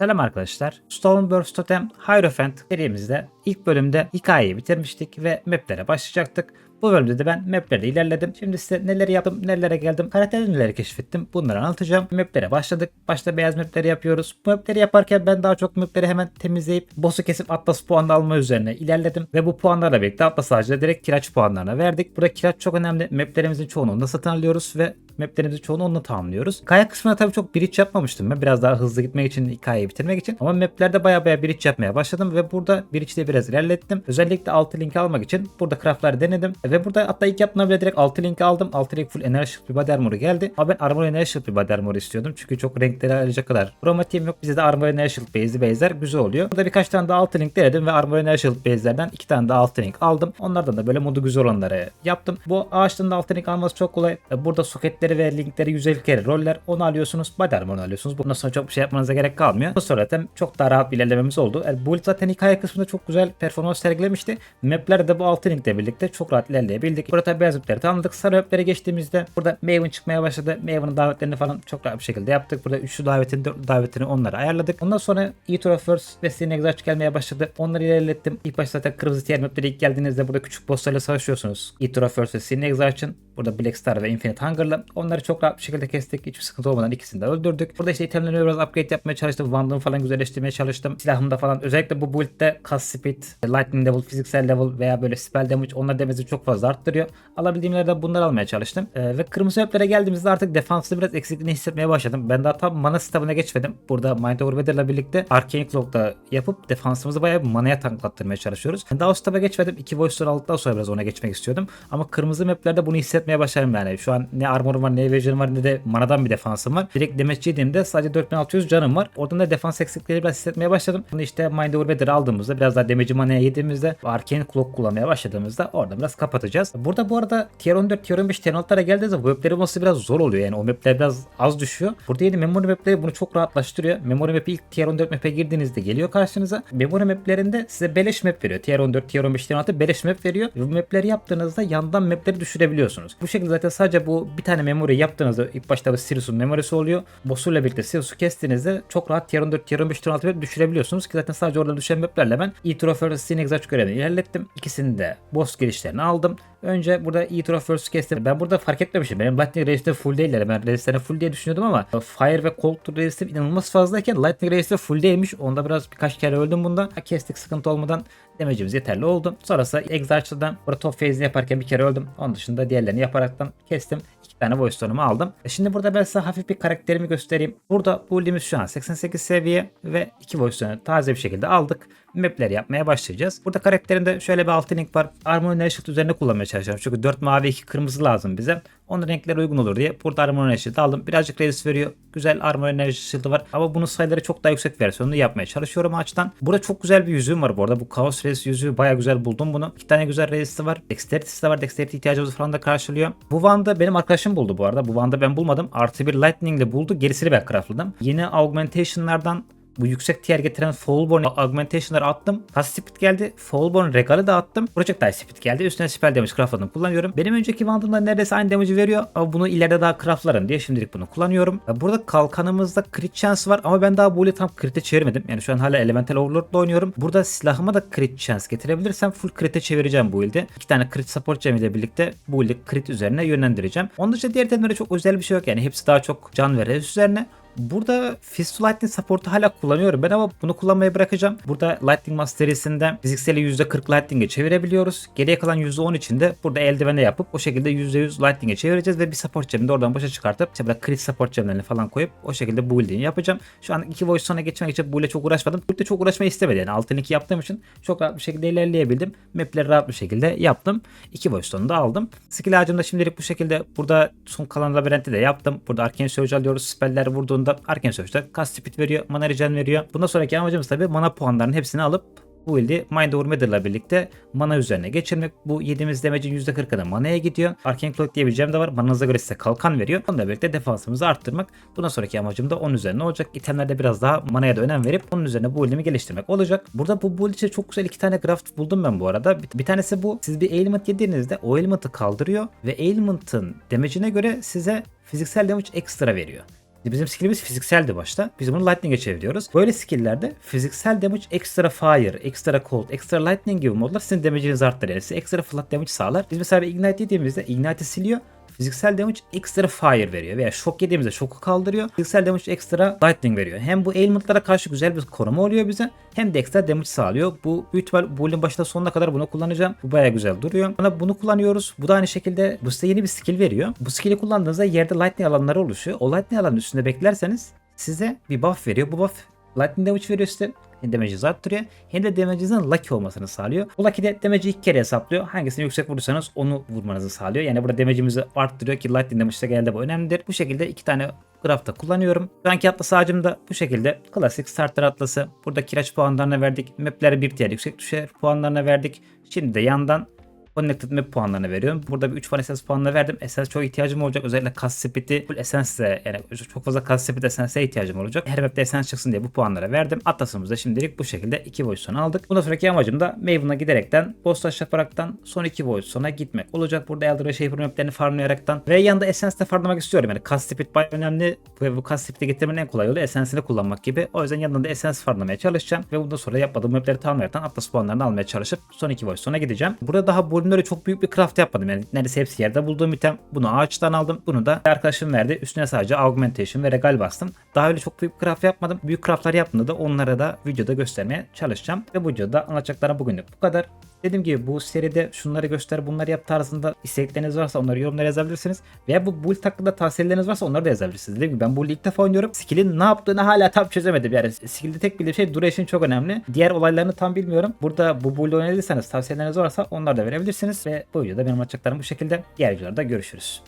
Selam arkadaşlar. Stormburst Totem Hierophant serimizde ilk bölümde hikayeyi bitirmiştik ve maplere başlayacaktık. Bu bölümde de ben maplerde ilerledim. Şimdi size neleri yaptım, nelere geldim, karakterde neleri keşfettim bunları anlatacağım. Maplere başladık. Başta beyaz mapleri yapıyoruz. Bu mapleri yaparken ben daha çok mapleri hemen temizleyip boss'u kesip Atlas puanı alma üzerine ilerledim. Ve bu puanlarla birlikte Atlas ağacına direkt kiraç puanlarına verdik. Burada kiraç çok önemli. Maplerimizin çoğunu onda satın alıyoruz ve maplerimizin çoğunu onunla tamamlıyoruz. Hikaye kısmına tabii çok bridge yapmamıştım ben. Biraz daha hızlı gitmek için, hikayeyi bitirmek için. Ama maplerde baya baya bridge yapmaya başladım ve burada bridge'de biraz ilerlettim. Özellikle altı link almak için burada craftları denedim. Ve burada hatta ilk yaptığımda bile direkt altı link aldım. Altı link full enerji bir body armor'u geldi. Ama ben armor enerji bir body armor'u istiyordum. Çünkü çok renkleri ayıracak kadar chromatiğim yok. Bize de armor enerji base'li base'ler güzel oluyor. Burada birkaç tane daha altı link denedim ve armor enerji base'lerden iki tane daha altı link aldım. Onlardan da böyle modu güzel olanları yaptım. Bu ağaçtan da altı link alması çok kolay. Burada soketleri ve linkleri 150 kere roller. Onu alıyorsunuz. Armor'u alıyorsunuz. Bundan sonra çok bir şey yapmanıza gerek kalmıyor. Bu zaten çok daha rahat bir ilerlememiz oldu. Yani build zaten hikaye kısmında çok güzel performans sergilemişti. Maplerde de bu altı linkle birlikte çok rahat ilerleyebildik. Burada beyaz mapleri tamamladık. Sarı maplere geçtiğimizde burada Maven çıkmaya başladı. Maven'ın davetlerini falan çok rahat bir şekilde yaptık. Burada üçlü davetini, dörtlü davetini onları ayarladık. Ondan sonra Eater of First ve Sin Exarch gelmeye başladı. Onları ilerlettim. İlk başta zaten kırmızı tier mapleri ilk geldiğinizde burada küçük bosslarla savaşıyorsunuz. Eater of First ve Sin Exarch'ın Burada Black Star ve Infinite Hunger'la onları çok rahat bir şekilde kestik. Hiçbir sıkıntı olmadan ikisini de öldürdük. Burada işte itemlerimi biraz upgrade yapmaya çalıştım. Wand'ımı falan güzelleştirmeye çalıştım. Silahımda falan özellikle bu build'de cast speed, lightning level, fiziksel level veya böyle spell damage onlar demesi çok fazla arttırıyor. Alabildiğim yerden bunları almaya çalıştım. Ee, ve kırmızı maplere geldiğimizde artık defansta biraz eksikliğini hissetmeye başladım. Ben daha tam mana sistemine geçmedim. Burada Mind Over Matter'la birlikte Arcane Cloak'da yapıp defansımızı bayağı bir manaya tanklattırmaya çalışıyoruz. Daha o staba geçmedim. İki voice'ları aldıktan sonra biraz ona geçmek istiyordum. Ama kırmızı maplerde bunu hissetmeye başladım yani. Şu an ne armorum var ne evasion var ne de manadan bir defansım var. Direkt damage yediğimde sadece 4600 canım var. Oradan da defans eksikleri biraz hissetmeye başladım. Bunu işte Mind Over Matter'ı aldığımızda biraz daha damage'i manaya yediğimizde Arcane Cloak kullanmaya başladığımızda oradan biraz kapatacağız. Burada bu arada tier 14, tier 15, tier 16'lara geldiğinizde bu mapleri bulması biraz zor oluyor. Yani o mapler biraz az düşüyor. Burada yeni memory mapleri bunu çok rahatlaştırıyor. Memory map'i ilk tier 14 map'e girdiğinizde geliyor karşınıza. Memory maplerinde size beleş map veriyor. Tier 14, tier 15, tier 16 beleş map veriyor. Ve bu mapleri yaptığınızda yandan mapleri düşürebiliyorsunuz. Bu şekilde zaten sadece bu bir tane memory yaptığınızda ilk başta bu Sirius'un memorisi oluyor. Boss'uyla birlikte Sirius'u kestiğinizde çok rahat tier 14, tier 15, tier 16 map düşürebiliyorsunuz ki zaten sadece orada düşen maplerle ben Scene Exarch görevini ilerlettim. İkisini de boss girişlerini aldım. Önce burada E-Tour of First kestim. Ben burada fark etmemişim. Benim Lightning Race'de full değiller. Ben Race'lerine full diye düşünüyordum ama Fire ve Cold Race'de inanılmaz fazlayken Lightning Race'de full değilmiş. Onda biraz birkaç kere öldüm bunda. Kestik sıkıntı olmadan demecimiz yeterli oldu. Sonrası Exarch'dan burada top phase'ini yaparken bir kere öldüm. Onun dışında diğerlerini yaparaktan kestim. İki tane voice tone'umu aldım. E Şimdi burada ben size hafif bir karakterimi göstereyim. Burada build'imiz şu an 88 seviye ve iki voice tone'u taze bir şekilde aldık. Map'ler yapmaya başlayacağız. Burada karakterimde şöyle bir altı link var. Armor Energy üzerine kullanmaya çalışıyorum. Çünkü 4 mavi 2 kırmızı lazım bize. Onun renkleri uygun olur diye burada Armor Energy aldım. Birazcık resist veriyor. Güzel Armor Energy var. Ama bunun sayıları çok daha yüksek versiyonunu yapmaya çalışıyorum ağaçtan. Burada çok güzel bir yüzüğüm var bu arada. Bu Chaos Resist yüzüğü baya güzel buldum bunu. İki tane güzel resist'i var. Dexterity'si de var. Dexterity ihtiyacımızı falan da karşılıyor. Bu Wand'ı benim arkadaşım buldu bu arada. Bu Wand'ı ben bulmadım. Artı bir Lightning ile buldu. Gerisini ben craftladım. Yeni augmentation'lardan bu yüksek tier getiren Fallborn augmentation'ları attım. Fast speed geldi. Fallborn regalı da attım. Projectile speed geldi. Üstüne spell damage craftladım. Kullanıyorum. Benim önceki Wand'ımda neredeyse aynı damage'i veriyor. Ama bunu ileride daha craftlarım diye şimdilik bunu kullanıyorum. Burada kalkanımızda crit chance var ama ben daha bu tam crit'e çevirmedim. Yani şu an hala Elemental Overlord'la oynuyorum. Burada silahıma da crit chance getirebilirsem full crit'e çevireceğim bu ilde. İki tane crit support gem ile birlikte bu ilde crit üzerine yönlendireceğim. Onun dışında diğer itemlere çok özel bir şey yok. Yani hepsi daha çok can ve res üzerine. Burada Fist to Lightning support'u hala kullanıyorum ben ama bunu kullanmayı bırakacağım. Burada Lightning Master serisinden fizikseli %40 Lightning'e çevirebiliyoruz. Geriye kalan %10 için de burada eldivene yapıp o şekilde %100 Lightning'e çevireceğiz ve bir support gemini de oradan başa çıkartıp işte burada crit support gemlerini falan koyup o şekilde build'ini yapacağım. Şu an iki voice sonra geçmek için bu ile çok uğraşmadım. Bu çok uğraşmayı istemedi yani altın 2 yaptığım için çok rahat bir şekilde ilerleyebildim. Map'leri rahat bir şekilde yaptım. İki voice sonu da aldım. Skill ağacımda şimdilik bu şekilde burada son kalan labirenti de yaptım. Burada Arcane Surge alıyoruz. Spell'ler vurduğunda Arcane Surge'da cast speed veriyor, mana regen veriyor. Bundan sonraki amacımız tabii mana puanlarının hepsini alıp bu ildi Mind Over Matter'la birlikte mana üzerine geçirmek. Bu yediğimiz damage'in %40'ını manaya gidiyor. Arcane Cloak diye bir gem de var. Mananıza göre size kalkan veriyor. Onunla birlikte defansımızı arttırmak. Bundan sonraki amacım da onun üzerine olacak. İtemlerde biraz daha manaya da önem verip onun üzerine bu ilimi geliştirmek olacak. Burada bu build için çok güzel iki tane graft buldum ben bu arada. Bir, bir tanesi bu. Siz bir ailment yediğinizde o ailment'ı kaldırıyor ve ailment'ın damage'ine göre size fiziksel damage ekstra veriyor. Bizim skillimiz fizikseldi başta. Biz bunu lightning'e çeviriyoruz. Böyle skill'lerde fiziksel damage, extra fire, extra cold, extra lightning gibi modlar sizin damage'inizi arttırır. Yani size extra flat damage sağlar. Biz mesela ignite yediğimizde ignite'i siliyor. Fiziksel damage extra fire veriyor veya şok yediğimizde şoku kaldırıyor. Fiziksel damage extra lightning veriyor. Hem bu ailment'lara karşı güzel bir koruma oluyor bize hem de extra damage sağlıyor. Bu büyük ihtimal bu yılın başında sonuna kadar bunu kullanacağım. Bu baya güzel duruyor. Sonra bunu kullanıyoruz. Bu da aynı şekilde bu size yeni bir skill veriyor. Bu skill'i kullandığınızda yerde lightning alanları oluşuyor. O lightning alanın üstünde beklerseniz size bir buff veriyor. Bu buff lightning damage veriyor size. Damage'inizi arttırıyor hem de damage'inizin lucky olmasını sağlıyor. Bu lucky de damage'i iki kere hesaplıyor. Hangisini yüksek vurursanız onu vurmanızı sağlıyor. Yani burada damage'imizi arttırıyor ki lightning damage de genelde bu önemlidir. Bu şekilde iki tane grafta kullanıyorum. Şu anki atlas ağacım da bu şekilde klasik starter atlası. Burada kireç puanlarına verdik. Map'lere bir diğer yüksek düşer puanlarına verdik. Şimdi de yandan Connected Map puanlarını veriyorum. Burada bir 3 fan Essence puanını verdim. Essence çok ihtiyacım olacak. Özellikle Cast Speed'i full Essence'e yani çok fazla Cast Speed Essence'e ihtiyacım olacak. Her map'te Essence çıksın diye bu puanları verdim. Atlas'ımızda şimdilik bu şekilde 2 boyut sona aldık. Bundan sonraki amacım da Maven'a giderekten boss taş yaparaktan son 2 boyut sona gitmek olacak. Burada Elder ve Shaper maplerini farmlayaraktan ve yanında Essence'de farmlamak istiyorum. Yani Cast Speed bayağı önemli ve bu Cast Speed'i getirmenin en kolay yolu Essence'ini kullanmak gibi. O yüzden yanında da Essence farmlamaya çalışacağım ve bundan sonra yapmadığım mapleri tamamlayaraktan Atlas puanlarını almaya çalışıp son 2 boyut sona gideceğim. Burada daha bölümleri çok büyük bir craft yapmadım. Yani neredeyse hepsi yerde bulduğum item. Bunu ağaçtan aldım. Bunu da arkadaşım verdi. Üstüne sadece augmentation ve regal bastım. Daha öyle çok büyük craft yapmadım. Büyük craftlar yaptığımda da onlara da videoda göstermeye çalışacağım. Ve bu videoda anlatacaklarım bugünlük bu kadar. Dediğim gibi bu seride şunları göster bunları yap tarzında istekleriniz varsa onları yorumlara yazabilirsiniz. Veya bu build hakkında tavsiyeleriniz varsa onları da yazabilirsiniz. Dediğim gibi ben bu ilk defa oynuyorum. Skill'in ne yaptığını hala tam çözemedim. Yani skill'de tek bildiğim şey duration çok önemli. Diğer olaylarını tam bilmiyorum. Burada bu build'i oynadıysanız tavsiyeleriniz varsa onları da verebilirsiniz. Ve bu videoda benim anlatacaklarım bu şekilde. Diğer videolarda görüşürüz.